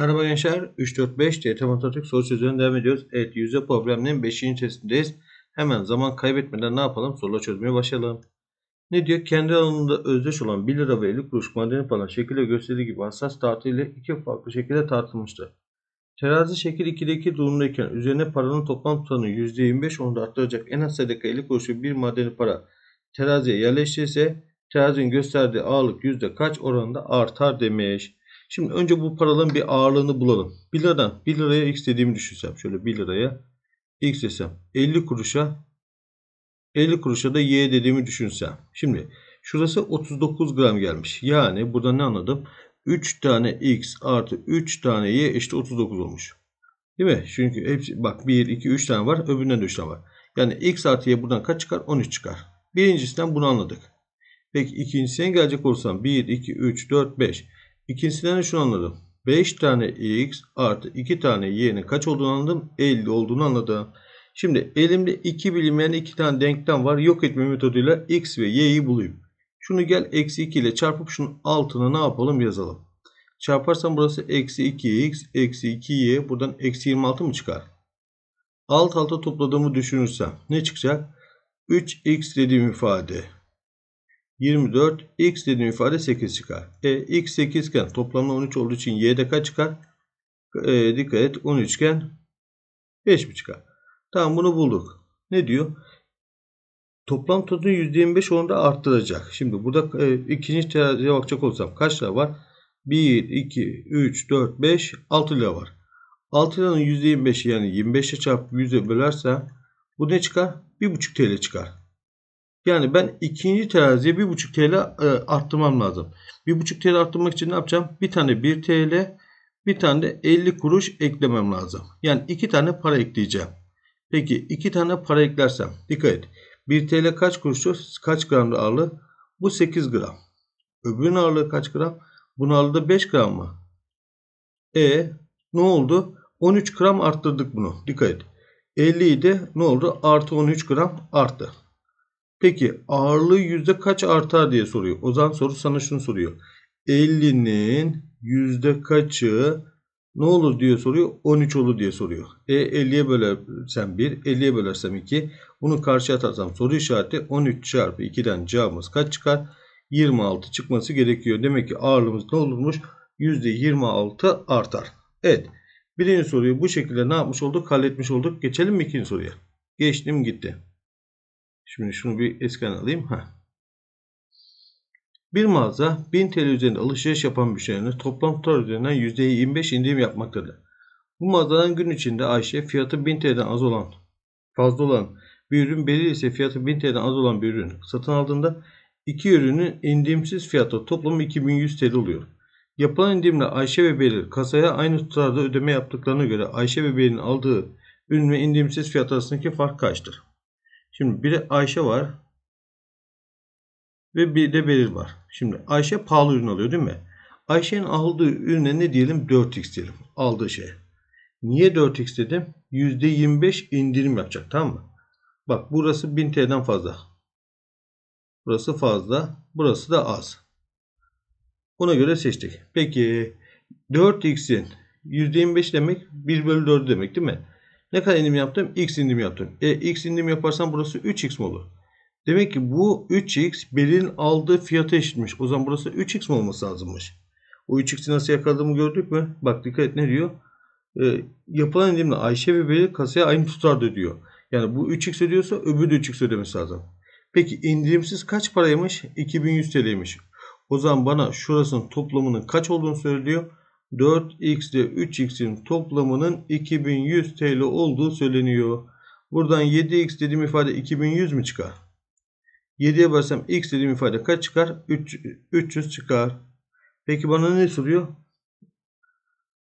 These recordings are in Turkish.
Merhaba gençler. 3-4-5 TYT Matematik soru çözümüne devam ediyoruz. Evet yüzde probleminin 5. testindeyiz. Hemen zaman kaybetmeden ne yapalım? Sorular çözmeye başlayalım. Ne diyor? Kendi alanında özdeş olan 1 lira ve 50 kuruş madeni para şekilde gösterdiği gibi hassas tartıyla iki farklı şekilde tartılmıştır. Terazi şekil 2'de 2 durumdayken üzerine paranın toplam tutarını %25 onda arttıracak en az sayıdaki 50 kuruşu bir madeni para teraziye yerleştirirse terazinin gösterdiği ağırlık yüzde kaç oranında artar demiş. Şimdi önce bu paraların bir ağırlığını bulalım. 1 liradan 1 liraya x dediğimi düşünsem. Şöyle 1 liraya x desem. 50 kuruşa 50 kuruşa da y dediğimi düşünsem. Şimdi şurası 39 gram gelmiş. Yani burada ne anladım? 3 tane x artı 3 tane y eşit 39 olmuş. Değil mi? Çünkü hepsi bak 1, 2, 3 tane var. Öbüründen de 3 tane var. Yani x artı y buradan kaç çıkar? 13 çıkar. Birincisinden bunu anladık. Peki ikincisine gelecek olursam 1, 2, 3, 4, 5. İkincisinden de şunu anladım. 5 tane x artı 2 tane y'nin kaç olduğunu anladım. 50 olduğunu anladım. Şimdi elimde iki bilinmeyen iki tane denklem var. Yok etme metoduyla x ve y'yi bulayım. Şunu gel eksi 2 ile çarpıp şunun altına ne yapalım yazalım. Çarparsam burası eksi 2x eksi 2y buradan eksi 26 mı çıkar? Alt alta topladığımı düşünürsem ne çıkacak? 3x dediğim ifade 24 x dediğim ifade 8 çıkar. E, x 8 iken toplamda 13 olduğu için y'de kaç çıkar? E, dikkat et 13 iken 5 mi çıkar? Tamam bunu bulduk. Ne diyor? Toplam tutarını %25 oranında arttıracak. Şimdi burada e, ikinci teraziye bakacak olsam kaç lira var? 1, 2, 3, 4, 5, 6 lira var. 6 liranın %25'i yani 25'e çarpıp 100'e bölersem bu ne çıkar? 1,5 TL çıkar. Yani ben ikinci teraziye 1,5 TL e, arttırmam lazım. 1,5 TL arttırmak için ne yapacağım? Bir tane 1 TL, bir tane de 50 kuruş eklemem lazım. Yani iki tane para ekleyeceğim. Peki iki tane para eklersem dikkat et. 1 TL kaç kuruştu? Kaç gramda ağırlığı? Bu 8 gram. Öbürünün ağırlığı kaç gram? Bunun ağırlığı da 5 gram mı? E ne oldu? 13 gram arttırdık bunu. Dikkat et. 50 idi. Ne oldu? Artı 13 gram arttı. Peki ağırlığı yüzde kaç artar diye soruyor. O zaman soru sana şunu soruyor. 50'nin yüzde kaçı ne olur diye soruyor. 13 olur diye soruyor. E 50'ye bölersem 1, 50'ye bölersem 2. Bunu karşıya atarsam soru işareti 13 çarpı 2'den cevabımız kaç çıkar? 26 çıkması gerekiyor. Demek ki ağırlığımız ne olurmuş? %26 artar. Evet. Birinci soruyu bu şekilde ne yapmış olduk? Halletmiş olduk. Geçelim mi ikinci soruya? Geçtim gitti. Şimdi şunu bir esken alayım. Heh. Bir mağaza 1000 TL üzerinde alışveriş yapan müşterilerine toplam tutar üzerinden %25 indirim yapmaktadır. Bu mağazadan gün içinde Ayşe fiyatı 1000 TL'den az olan, fazla olan bir ürün Beril ise fiyatı 1000 TL'den az olan bir ürün satın aldığında iki ürünün indirimsiz fiyatı toplamı 2100 TL oluyor. Yapılan indirimle Ayşe ve Beril kasaya aynı tutarda ödeme yaptıklarına göre Ayşe ve Beril'in aldığı ürün ve indirimsiz fiyat arasındaki fark kaçtır? Şimdi bir de Ayşe var. Ve bir de Beril var. Şimdi Ayşe pahalı ürün alıyor değil mi? Ayşe'nin aldığı ürüne ne diyelim? 4x diyelim. Aldığı şey. Niye 4x dedim? %25 indirim yapacak tamam mı? Bak burası 1000 TL'den fazla. Burası fazla. Burası da az. Buna göre seçtik. Peki 4x'in %25 demek 1 bölü 4 demek değil mi? Ne kadar indirim yaptım? X indirim yaptım. E, X indirim yaparsam burası 3X mi olur? Demek ki bu 3X Beril'in aldığı fiyata eşitmiş. O zaman burası 3X mi olması lazımmış? O 3X'i nasıl yakaladığımı gördük mü? Bak dikkat et ne diyor? E, yapılan indirimle Ayşe ve Beril kasaya aynı tutarda ödüyor. Yani bu 3X ödüyorsa öbürü de 3X ödemesi lazım. Peki indirimsiz kaç paraymış? 2100 TL'ymiş. O zaman bana şurasının toplamının kaç olduğunu söylüyor. 4x ile 3x'in toplamının 2100 TL olduğu söyleniyor. Buradan 7x dediğim ifade 2100 mi çıkar? 7'ye barsam x dediğim ifade kaç çıkar? 3, 300 çıkar. Peki bana ne soruyor?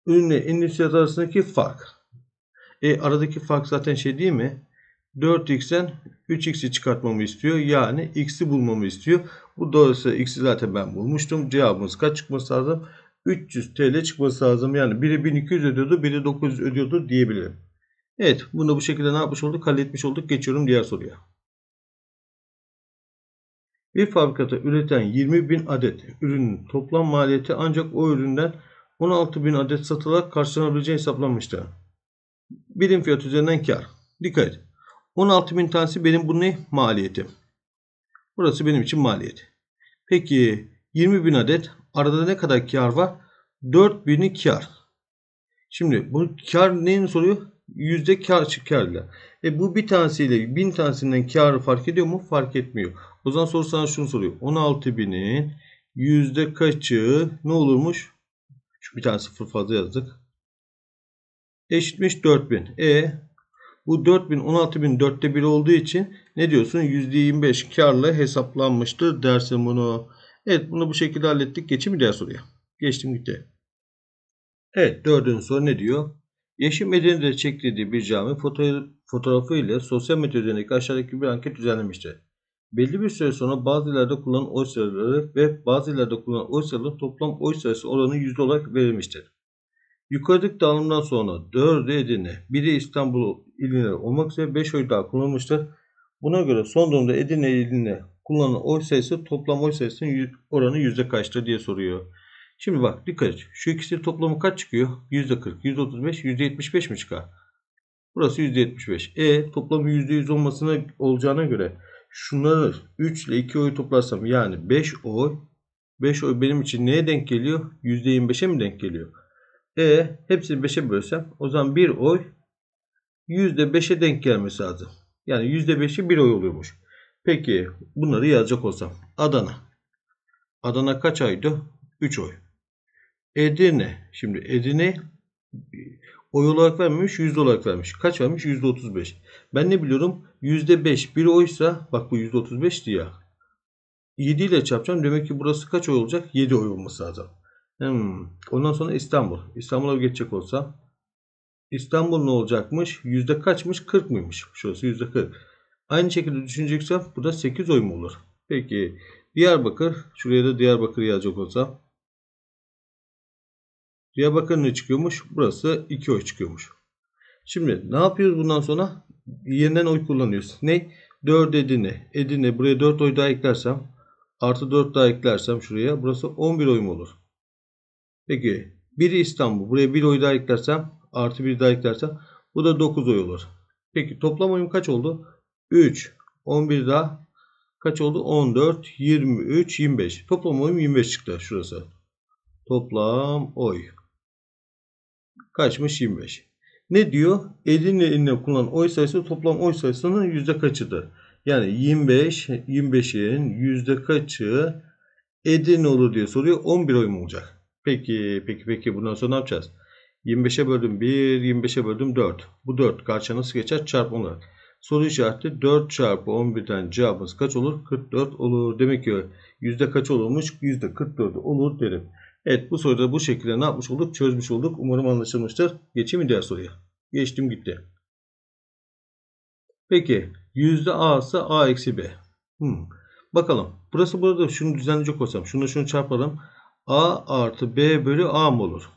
Ürünle endüstri arasındaki fark. E aradaki fark zaten şey değil mi? 4x'ten 3x'i çıkartmamı istiyor. Yani x'i bulmamı istiyor. Bu dolayısıyla x'i zaten ben bulmuştum. Cevabımız kaç çıkması lazım? 300 TL çıkması lazım. Yani biri 1200 ödüyordu, biri 900 ödüyordu diyebilirim. Evet, bunu bu şekilde ne yapmış olduk? Halletmiş olduk. Geçiyorum diğer soruya. Bir fabrikada üreten 20 bin adet ürünün toplam maliyeti ancak o üründen 16.000 adet satılarak karşılanabileceği hesaplanmıştı. Birim fiyat üzerinden kar. Dikkat et. 16.000 tanesi benim bu ne? Maliyetim. Burası benim için maliyet. Peki 20.000 adet arada ne kadar kar var? 4.000'i kar. Şimdi bu kar neyin soruyor? Yüzde kar karla. E bu bir tanesiyle bin tanesinden karı fark ediyor mu? Fark etmiyor. O zaman soru sana şunu soruyor. 16.000'in yüzde kaçı ne olurmuş? Şu bir tane sıfır fazla yazdık. Eşitmiş 4000. E bu 4000 16000 dörtte 1 olduğu için ne diyorsun? %25 karla hesaplanmıştır dersin bunu. Evet bunu bu şekilde hallettik. Geçeyim mi diğer soruya? Geçtim gitti. Evet dördüncü soru ne diyor? Yeşim Edirne'de çektirdiği bir cami foto fotoğrafı ile sosyal medya üzerindeki aşağıdaki bir anket düzenlemiştir. Belli bir süre sonra bazı illerde kullanılan oy sayıları ve bazı illerde kullanılan oy sayıları toplam oy sayısı oranı yüzde olarak verilmiştir. Yukarıdaki dağılımdan sonra 4'ü Edirne, biri İstanbul iline olmak üzere 5 oy daha kullanılmıştır. Buna göre son durumda Edirne iline kullanılan oy sayısı toplam oy sayısının oranı yüzde kaçtır diye soruyor. Şimdi bak dikkat et. Şu ikisi toplamı kaç çıkıyor? Yüzde 40, yüzde 35, yüzde 75 mi çıkar? Burası yüzde 75. E toplamı yüzde 100 olmasına olacağına göre şunları 3 ile 2 oy toplarsam yani 5 oy 5 oy benim için neye denk geliyor? %25'e mi denk geliyor? E hepsini 5'e bölsem o zaman 1 oy %5'e denk gelmesi lazım. Yani %5'i 1 oy oluyormuş. Peki bunları yazacak olsam. Adana. Adana kaç aydı? 3 oy. Edirne. Şimdi Edirne oy olarak vermemiş, yüzde olarak vermiş. Kaç vermiş? Yüzde 35. Ben ne biliyorum? Yüzde 5. Bir oysa bak bu yüzde 35'ti ya. 7 ile çarpacağım. Demek ki burası kaç oy olacak? 7 oy olması lazım. Hmm. Ondan sonra İstanbul. İstanbul'a geçecek olsam İstanbul ne olacakmış? Yüzde kaçmış? 40 mıymış? Şurası yüzde 40. Aynı şekilde düşüneceksem bu da 8 oy mu olur? Peki Diyarbakır. Şuraya da Diyarbakır yazacak olsam. Diyarbakır ne çıkıyormuş? Burası 2 oy çıkıyormuş. Şimdi ne yapıyoruz bundan sonra? Yeniden oy kullanıyoruz. Ne? 4 Edirne. Edirne buraya 4 oy daha eklersem artı 4 daha eklersem şuraya burası 11 oy mu olur? Peki biri İstanbul. Buraya 1 oy daha eklersem artı 1 daha eklersem bu da 9 oy olur. Peki toplam oyum kaç oldu? 3. 11 daha kaç oldu? 14, 23, 25. Toplam oyum 25 çıktı şurası. Toplam oy. Kaçmış 25. Ne diyor? Elinle eline kullanılan oy sayısı toplam oy sayısının yüzde kaçıdır? Yani 25, 25'in yüzde kaçı Edirne olur diye soruyor. 11 oy mu olacak? Peki, peki, peki. Bundan sonra ne yapacağız? 25'e böldüm 1, 25'e böldüm 4. Bu 4 karşıya nasıl geçer? Çarpı olarak. Soru işareti 4 çarpı 11'den cevabımız kaç olur? 44 olur. Demek ki yüzde kaç olurmuş? Yüzde 44 olur derim. Evet bu soruda bu şekilde ne yapmış olduk? Çözmüş olduk. Umarım anlaşılmıştır. Geçeyim mi diğer soruya? Geçtim gitti. Peki yüzde A'sı A eksi B. Hmm. Bakalım. Burası burada şunu düzenleyecek olsam. Şunu şunu çarpalım. A artı B bölü A mı olur?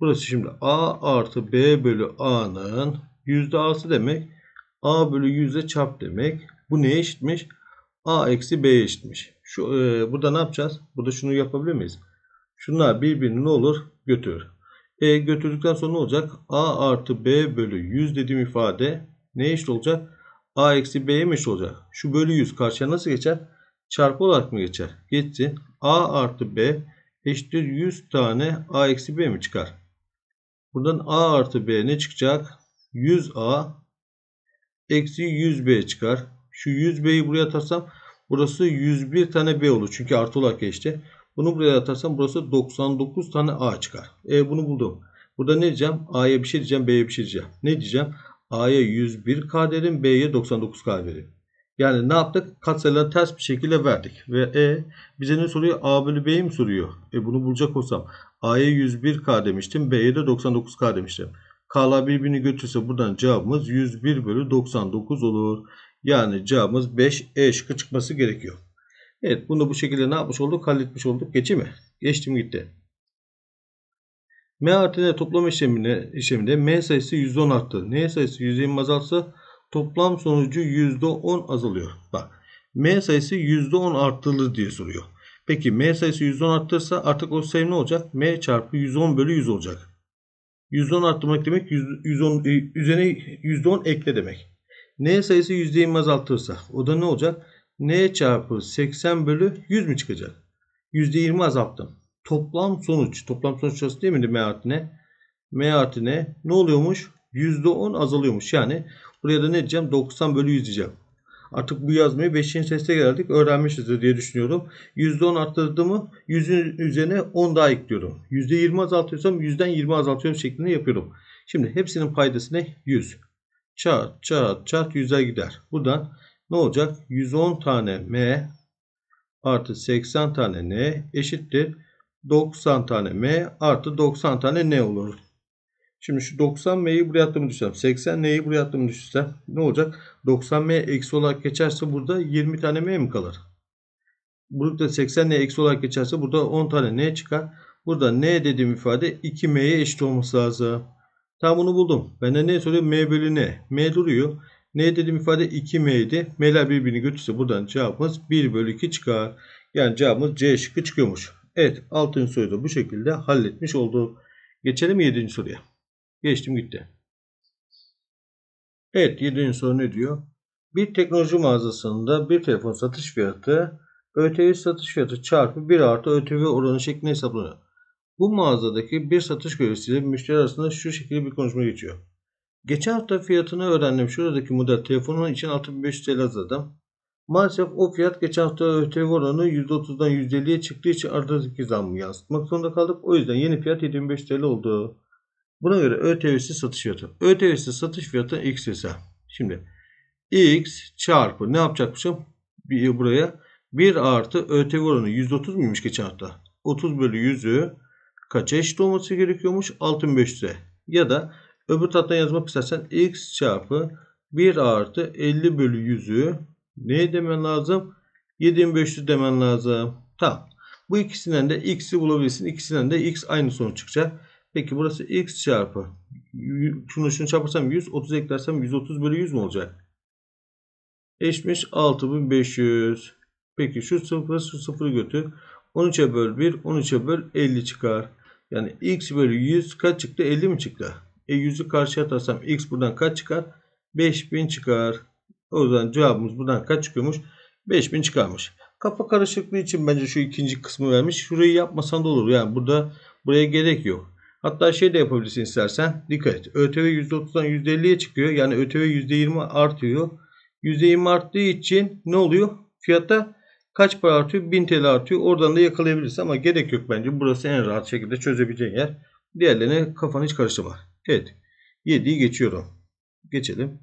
Burası şimdi A artı B bölü A'nın yüzde A'sı demek. A bölü yüzde çarp demek. Bu neye eşitmiş? A eksi B'ye eşitmiş. Şu, e, burada ne yapacağız? Burada şunu yapabilir miyiz? Şunlar birbirini ne olur? Götürür. E götürdükten sonra ne olacak? A artı B bölü 100 dediğim ifade ne eşit olacak? A eksi B'ye mi eşit olacak? Şu bölü 100 karşıya nasıl geçer? Çarpı olarak mı geçer? Geçsin. A artı B eşittir 100 tane A eksi B mi çıkar? Buradan A artı B ne çıkacak? 100A eksi 100B çıkar. Şu 100B'yi buraya atarsam burası 101 tane B olur. Çünkü artı olarak geçti. Bunu buraya atarsam burası 99 tane A çıkar. E bunu buldum. Burada ne diyeceğim? A'ya bir şey diyeceğim. B'ye bir şey diyeceğim. Ne diyeceğim? A'ya 101K derim. B'ye 99K derim. Yani ne yaptık? Katsayıları ters bir şekilde verdik. Ve E bize ne soruyor? A bölü B'yi mi soruyor? E bunu bulacak olsam A'ya 101K demiştim. B'ye de 99K demiştim. K'lar birbirini götürse buradan cevabımız 101 bölü 99 olur. Yani cevabımız 5 E şıkkı çıkması gerekiyor. Evet bunu bu şekilde ne yapmış olduk? Halletmiş olduk. Geçi mi? Geçtim gitti. M artı N toplam işleminde, işleminde M sayısı %10 arttı. N sayısı %20 azalsa toplam sonucu %10 azalıyor. Bak M sayısı %10 arttırılır diye soruyor. Peki M sayısı 110 arttırırsa artık o sayı ne olacak? M çarpı 110 bölü 100 olacak. 110 arttırmak demek 100, 110, e, üzerine %10 ekle demek. N sayısı %20 azaltırsa o da ne olacak? N çarpı 80 bölü 100 mü çıkacak? %20 azalttım. Toplam sonuç. Toplam sonuç şurası değil miydi M artı N? M artı N ne oluyormuş? %10 azalıyormuş. Yani buraya da ne diyeceğim? 90 bölü 100 diyeceğim. Artık bu yazmayı 5. teste geldik. Öğrenmişizdir diye düşünüyorum. %10 arttırdığımı 100'ün üzerine 10 daha ekliyorum. %20 azaltıyorsam 100'den 20 azaltıyorum şeklinde yapıyorum. Şimdi hepsinin paydası ne? 100. Çarp çarp çarp 100'e gider. Buradan ne olacak? 110 tane M artı 80 tane N eşittir. 90 tane M artı 90 tane N olur. Şimdi şu 90M'yi buraya attığımı düşünsem. 80N'yi buraya attığımı düşünsem. Ne olacak? 90M eksi olarak geçerse burada 20 tane M mi kalır? Burada 80N eksi olarak geçerse burada 10 tane N çıkar. Burada N dediğim ifade 2M'ye eşit olması lazım. Tam bunu buldum. Benden ne soruyor? M bölü N. M duruyor. N dediğim ifade 2M idi. M'ler birbirini götürse buradan cevabımız 1 bölü 2 çıkar. Yani cevabımız C şıkkı çıkıyormuş. Evet 6. soruyu da bu şekilde halletmiş olduk. Geçelim 7. soruya. Geçtim gitti. Evet 7. soru ne diyor? Bir teknoloji mağazasında bir telefon satış fiyatı ÖTV satış fiyatı çarpı 1 artı ÖTV oranı şeklinde hesaplanıyor. Bu mağazadaki bir satış görevlisiyle müşteri arasında şu şekilde bir konuşma geçiyor. Geçen hafta fiyatını öğrendim. Şuradaki model telefonun için 6500 TL hazırladım. Maalesef o fiyat geçen hafta ÖTV oranı %30'dan %50'ye çıktığı için aradaki zammı yansıtmak zorunda kaldık. O yüzden yeni fiyat 7500 TL oldu. Buna göre ÖTV'si satış fiyatı. ÖTV'si satış fiyatı X ise. Şimdi X çarpı ne yapacakmışım? Bir, buraya 1 artı ÖTV oranı 130 muymuş geçen hafta? 30 bölü 100'ü kaça eşit olması gerekiyormuş? 6500'e. Ya da öbür taraftan yazmak istersen X çarpı 1 artı 50 bölü 100'ü ne demen lazım? 7500 demen lazım. Tamam. Bu ikisinden de X'i bulabilirsin. İkisinden de X aynı sonuç çıkacak. Peki burası x çarpı. Şunu şunu çarparsam 100. 30 eklersem 130 bölü 100 mü olacak? Eşmiş 6500. Peki şu sıfır şu sıfırı götür. 13'e böl 1. 13'e böl 50 çıkar. Yani x bölü 100 kaç çıktı? 50 mi çıktı? E 100'ü karşıya atarsam x buradan kaç çıkar? 5000 çıkar. O zaman cevabımız buradan kaç çıkıyormuş? 5000 çıkarmış. Kafa karışıklığı için bence şu ikinci kısmı vermiş. Şurayı yapmasan da olur. Yani burada buraya gerek yok. Hatta şey de yapabilirsin istersen. Dikkat et. ÖTV %30'dan %50'ye çıkıyor. Yani ÖTV %20 artıyor. %20 arttığı için ne oluyor? Fiyatta kaç para artıyor? 1000 TL artıyor. Oradan da yakalayabilirsin ama gerek yok bence. Burası en rahat şekilde çözebileceğin yer. Diğerlerine kafanı hiç karıştırma. Evet. 7'yi geçiyorum. Geçelim.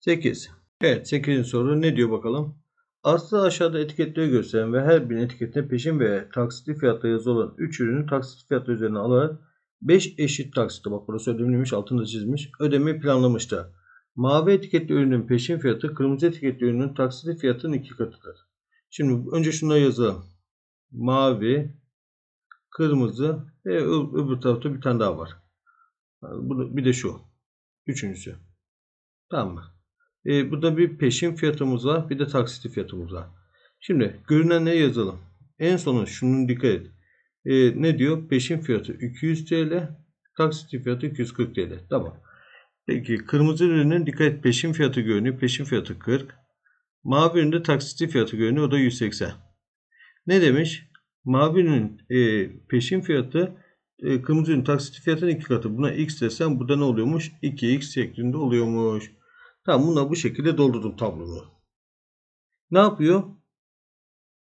8. Evet 8. soru ne diyor bakalım? Aslı aşağıda etiketleri gösteren ve her bir etiketine peşin ve taksitli fiyatta yazılı olan 3 ürünü taksitli fiyatı üzerine alarak 5 eşit taksitte bak burası ödemliymiş altında çizmiş. Ödemeyi planlamıştı. Mavi etiketli ürünün peşin fiyatı kırmızı etiketli ürünün taksitli fiyatının iki katıdır. Şimdi önce şunları yazalım. Mavi, kırmızı ve öbür tarafta bir tane daha var. Bir de şu. Üçüncüsü. Tamam mı? Ee, burada bir peşin fiyatımız var. Bir de taksitli fiyatımız var. Şimdi görünenleri yazalım. En sonu şunun dikkat et e, ne diyor? Peşin fiyatı 200 TL. Taksit fiyatı 240 TL. Tamam. Peki kırmızı ürünün dikkat et peşin fiyatı görünüyor. Peşin fiyatı 40. Mavi üründe taksitli fiyatı görünüyor. O da 180. Ne demiş? Mavi ürünün e, peşin fiyatı e, kırmızı ürünün taksitli fiyatının iki katı. Buna x desem burada ne oluyormuş? 2x şeklinde oluyormuş. Tamam buna bu şekilde doldurdum tablomu. Ne yapıyor?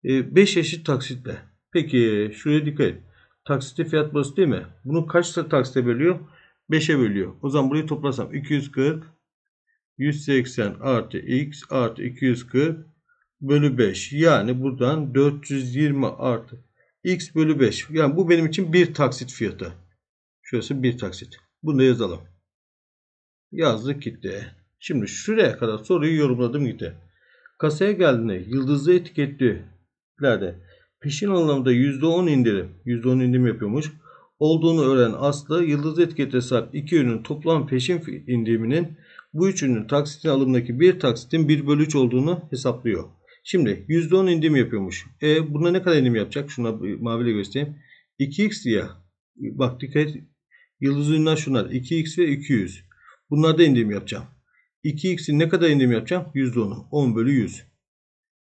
5 e, eşit taksitle. Peki şuraya dikkat et. Taksitli fiyat burası değil mi? Bunu kaç taksite bölüyor? 5'e bölüyor. O zaman burayı toplasam 240 180 artı x artı 240 bölü 5. Yani buradan 420 artı x bölü 5. Yani bu benim için bir taksit fiyatı. Şurası bir taksit. Bunu da yazalım. Yazdık gitti. Şimdi şuraya kadar soruyu yorumladım gitti. Kasaya geldiğinde yıldızlı etiketlilerde peşin anlamda %10 indirim, %10 indirim yapıyormuş. Olduğunu öğrenen Aslı yıldız etikete sahip iki ürünün toplam peşin indiriminin bu üç ürünün taksitin alımındaki bir taksitin 1 bölü 3 olduğunu hesaplıyor. Şimdi %10 indirim yapıyormuş. E buna ne kadar indirim yapacak? Şuna maviyle göstereyim. 2x ya. Bak dikkat. Yıldız ürünler şunlar. 2x ve 200. Bunlarda indirim yapacağım. 2x'in ne kadar indirim yapacağım? %10'u. 10 bölü 100.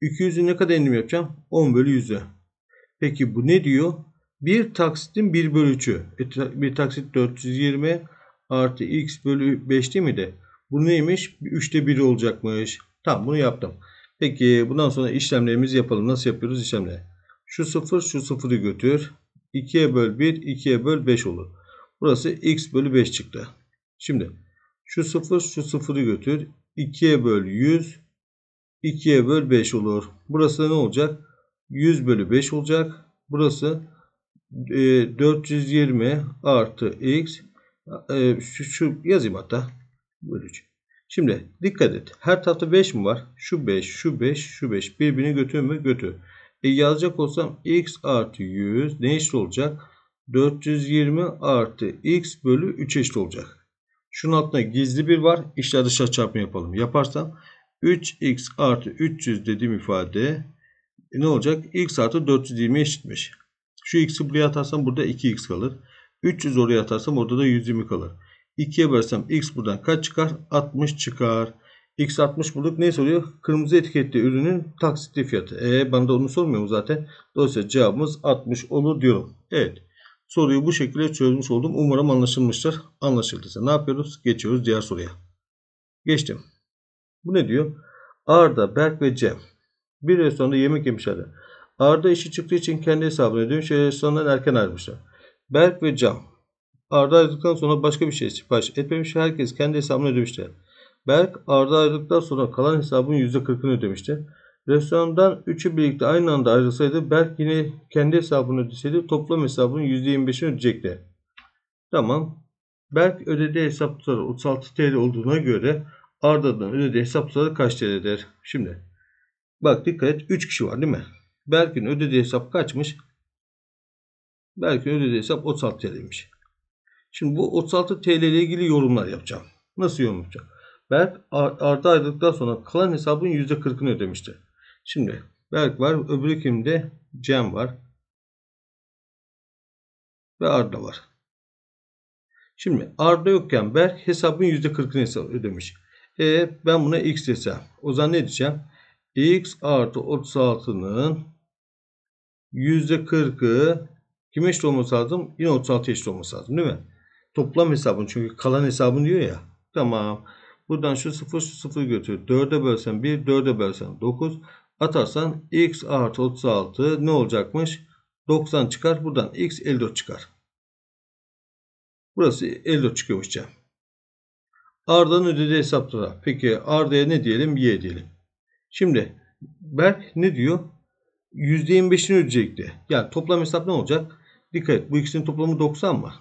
200'ün ne kadar indirim yapacağım? 10 bölü 100'e. Peki bu ne diyor? Bir taksitin 1 bölü 3'ü. E, bir taksit 420 artı x bölü 5 değil mi de? Bu neymiş? 3'te 1 olacakmış. Tamam bunu yaptım. Peki bundan sonra işlemlerimizi yapalım. Nasıl yapıyoruz işlemleri? Şu 0 şu 0'ı götür. 2'ye böl 1 2'ye böl 5 olur. Burası x bölü 5 çıktı. Şimdi şu 0 şu 0'ı götür. 2'ye böl 100 2'ye böl 5 olur. Burası ne olacak? 100 bölü 5 olacak. Burası e, 420 artı x e, şu, şu yazayım hatta. Bölü 3. Şimdi dikkat et. Her tarafta 5 mi var? Şu 5, şu 5, şu 5. Birbirini götür mü? Götür. E yazacak olsam x artı 100 ne eşit olacak? 420 artı x bölü 3 eşit olacak. Şunun altında gizli bir var. İşler dışarı çarpma yapalım. Yaparsam 3x artı 300 dediğim ifade e ne olacak? x artı 420 eşitmiş. Şu x'i buraya atarsam burada 2x kalır. 300 oraya atarsam orada da 120 kalır. 2'ye bölsem x buradan kaç çıkar? 60 çıkar. X 60 bulduk. Ne soruyor? Kırmızı etiketli ürünün taksitli fiyatı. E bana da onu sormuyor mu zaten? Dolayısıyla cevabımız 60 olur diyorum. Evet. Soruyu bu şekilde çözmüş oldum. Umarım anlaşılmıştır. Anlaşıldıysa ne yapıyoruz? Geçiyoruz diğer soruya. Geçtim. Bu ne diyor? Arda, Berk ve Cem bir restoranda yemek yemişler. Arda işi çıktığı için kendi hesabını ödemiş ve restorandan erken ayrılmışlar. Berk ve Cem Arda ayrıldıktan sonra başka bir şey sipariş etmemiş. Herkes kendi hesabını ödemişler. Berk Arda ayrıldıktan sonra kalan hesabın %40'ını ödemişti. Restorandan üçü birlikte aynı anda ayrılsaydı Berk yine kendi hesabını ödeseydi toplam hesabının %25'ini ödeyecekti. Tamam. Berk ödediği hesap tutarı 36 TL olduğuna göre Arda'dan ödediği hesap tutarı kaç TL'dir? Şimdi bak dikkat et 3 kişi var değil mi? Berk'in ödediği hesap kaçmış? Berk'in ödediği hesap 36 TL'ymiş. Şimdi bu 36 TL ile ilgili yorumlar yapacağım. Nasıl yorum yapacağım? Berk Arda ayrıldıktan sonra kalan hesabın %40'ını ödemişti. Şimdi Berk var. Öbürü kimde? Cem var. Ve Arda var. Şimdi Arda yokken Berk hesabın %40'ını ödemiş. E ben buna x desem. O zaman ne diyeceğim? X artı 36'nın %40'ı kime eşit olması lazım? Yine 36 eşit olması lazım değil mi? Toplam hesabın çünkü kalan hesabın diyor ya. Tamam. Buradan şu 0 şu 0 götür. 4'e bölsen 1, 4'e bölsen 9. Atarsan x artı 36 ne olacakmış? 90 çıkar. Buradan x 54 çıkar. Burası 54 çıkıyormuş Cem. Arda'nın ödediği hesaplara. Peki Arda'ya ne diyelim? Y diyelim. Şimdi Berk ne diyor? %25'ini ödeyecekti. Yani toplam hesap ne olacak? Dikkat et. Bu ikisinin toplamı 90 mı?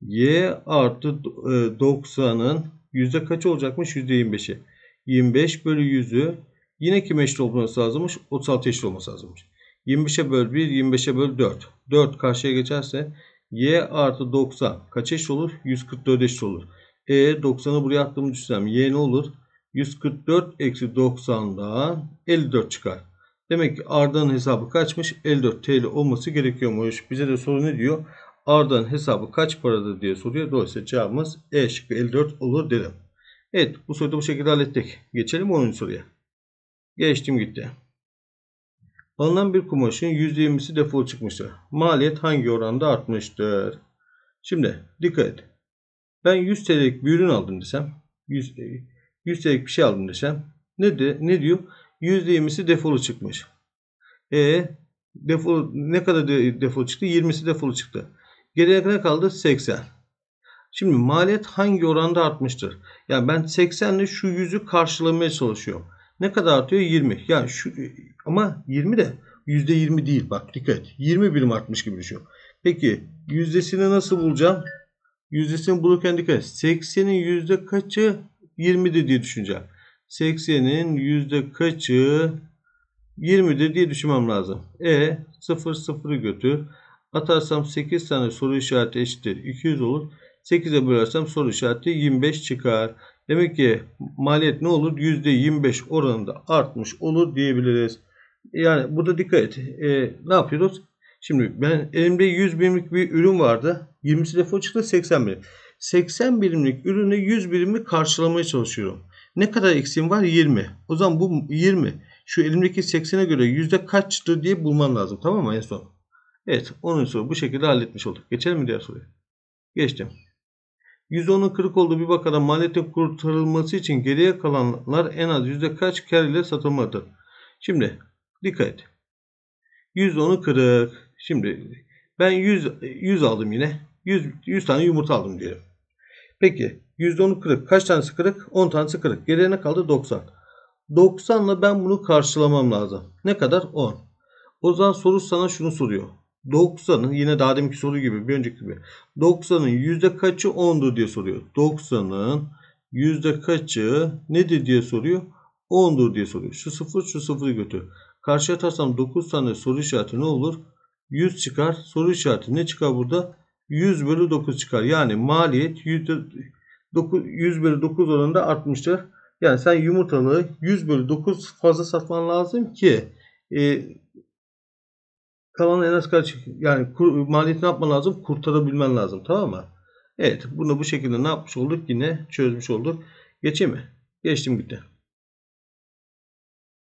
Y artı 90'ın yüzde kaç olacakmış? Yüzde 25'i. 25 bölü 100'ü yine kime eşit olması lazımmış? 36 eşit olması lazımmış. 25'e böl 1, 25'e böl 4. 4 karşıya geçerse y artı 90 kaç eşit olur? 144 eşit olur. E 90'ı buraya attığımı düşünsem y ne olur? 144 eksi 90'dan 54 çıkar. Demek ki Arda'nın hesabı kaçmış? 54 TL olması gerekiyormuş. Bize de soru ne diyor? Arda'nın hesabı kaç paradır diye soruyor. Dolayısıyla cevabımız E şıkkı 54 olur dedim. Evet bu soruyu bu şekilde hallettik. Geçelim 10. soruya. Geçtim gitti. Alınan bir kumaşın %20'si defol çıkmıştır. Maliyet hangi oranda artmıştır? Şimdi dikkat et. Ben 100 TL'lik bir ürün aldım desem. 100, 100 TL'lik bir şey aldım desem. Ne, de, ne diyor? %20'si defolu çıkmış. E defol ne kadar defol çıktı? 20'si defolu çıktı. Geriye ne kaldı? 80. Şimdi maliyet hangi oranda artmıştır? Yani ben 80 ile şu 100'ü karşılamaya çalışıyorum. Ne kadar artıyor? 20. Yani şu ama 20 de %20 değil. Bak dikkat. 20 birim artmış gibi düşün. Peki yüzdesini nasıl bulacağım? Yüzdesini bulurken dikkat. 80'in yüzde kaçı 20'de diye düşüneceğim. 80'in yüzde kaçı 20'de diye düşünmem lazım. E 0 0'ı götür. Atarsam 8 tane soru işareti eşittir 200 olur. 8'e bölersem soru işareti 25 çıkar. Demek ki maliyet ne olur? %25 oranında artmış olur diyebiliriz. Yani burada dikkat et. Ee, ne yapıyoruz? Şimdi ben elimde 100 birimlik bir ürün vardı. 20'si defo çıktı 80 birim. 80 birimlik ürünü 100 birimli karşılamaya çalışıyorum. Ne kadar eksiğim var? 20. O zaman bu 20. Şu elimdeki 80'e göre yüzde kaçtır diye bulman lazım. Tamam mı en son? Evet. Onun soru bu şekilde halletmiş olduk. Geçelim mi diğer soruya? Geçtim. %10'un kırık olduğu bir bakada maliyetin kurtarılması için geriye kalanlar en az yüzde kaç kar ile satılmalıdır? Şimdi dikkat et. %10'u kırık. Şimdi ben 100, 100 aldım yine. 100, 100 tane yumurta aldım diyelim. Peki %10'u kırık. Kaç tanesi kırık? 10 tanesi kırık. Geriye ne kaldı? 90. 90 ile ben bunu karşılamam lazım. Ne kadar? 10. O zaman soru sana şunu soruyor. 90'ın yine daha deminki soru gibi bir önceki gibi 90'ın yüzde kaçı 10'dur diye soruyor. 90'ın yüzde kaçı nedir diye soruyor. 10'dur diye soruyor. Şu sıfır şu sıfırı götür. Karşıya atarsam 9 tane soru işareti ne olur? 100 çıkar. Soru işareti ne çıkar burada? 100 bölü 9 çıkar. Yani maliyet 100, 100 bölü 9 oranında artmıştır. Yani sen yumurtalığı 100 bölü 9 fazla satman lazım ki e, kalan en az kaç yani kur, maliyeti ne yapman lazım? Kurtarabilmen lazım. Tamam mı? Evet. Bunu bu şekilde ne yapmış olduk? Yine çözmüş olduk. Geçeyim mi? Geçtim gitti.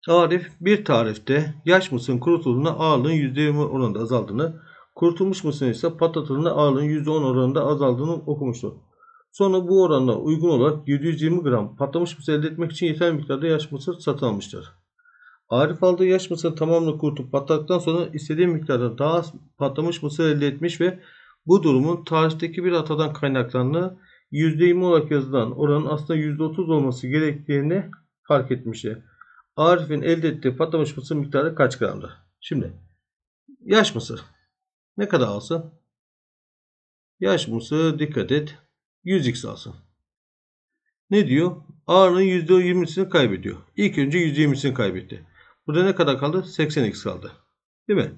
Tarif bir tarifte yaş mısırın kurutulduğunda ağırlığın %20 oranında azaldığını, kurutulmuş mısırın ise patlatıldığında ağırlığın %10 oranında azaldığını okumuştur. Sonra bu oranla uygun olarak 720 gram patlamış mısır elde etmek için yeterli miktarda yaş mısır satın almıştır. Arif aldığı yaş mısır tamamını kurutup patlattıktan sonra istediği miktarda daha az patlamış mısır elde etmiş ve bu durumun tarihteki bir hatadan kaynaklandığını %20 olarak yazılan oranın aslında %30 olması gerektiğini fark etmiştir. Arif'in elde ettiği patlamış mısır miktarı kaç gramdı? Şimdi yaş mısır ne kadar alsın? Yaş mısır dikkat et 100x alsın. Ne diyor? Ağırlığın %20'sini kaybediyor. İlk önce %20'sini kaybetti. Burada ne kadar kaldı? 80x kaldı. Değil mi?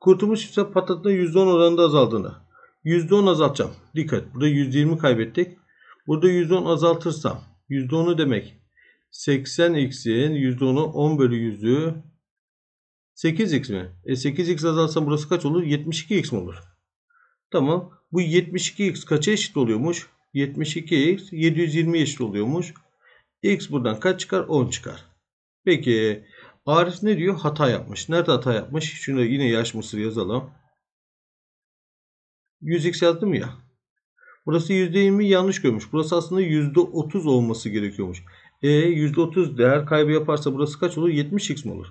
Kurtulmuş ise patlatının %10 oranında azaldığını. %10 azaltacağım. Dikkat. Burada %20 kaybettik. Burada %10 azaltırsam %10'u demek 80x'in %10'u 10 bölü 100'ü 8x mi? E 8x azalsam burası kaç olur? 72x mi olur? Tamam. Bu 72x kaça eşit oluyormuş? 72x 720 eşit oluyormuş. X buradan kaç çıkar? 10 çıkar. Peki Arif ne diyor? Hata yapmış. Nerede hata yapmış? Şunu yine yaş mısır yazalım. 100x yazdım ya. Burası %20 yanlış görmüş. Burası aslında %30 olması gerekiyormuş. E %30 değer kaybı yaparsa burası kaç olur? 70x mi olur?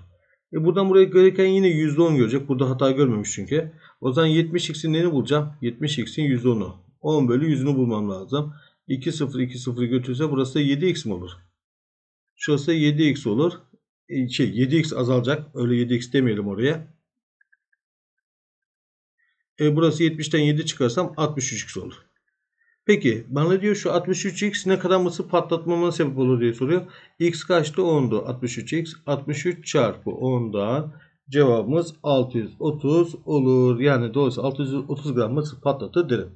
E buradan buraya gereken yine %10 görecek. Burada hata görmemiş çünkü. O zaman 70x'in neyini bulacağım? 70x'in %10'u. 10 bölü 100'ünü bulmam lazım. 2 0 2 0 götürse burası 7x mi olur? Şurası 7x olur. E, şey 7x azalacak. Öyle 7x demeyelim oraya. E, burası 70'ten 7 çıkarsam 63x olur. Peki bana diyor şu 63x ne kadar mısır patlatmama sebep olur diye soruyor. x kaçtı? 10'du. 63x 63 çarpı 10'dan cevabımız 630 olur. Yani dolayısıyla 630 gram mısır patlatır derim.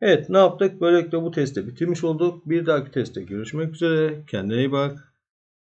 Evet ne yaptık? Böylelikle bu testi bitirmiş olduk. Bir dahaki testte görüşmek üzere. Kendine iyi bak.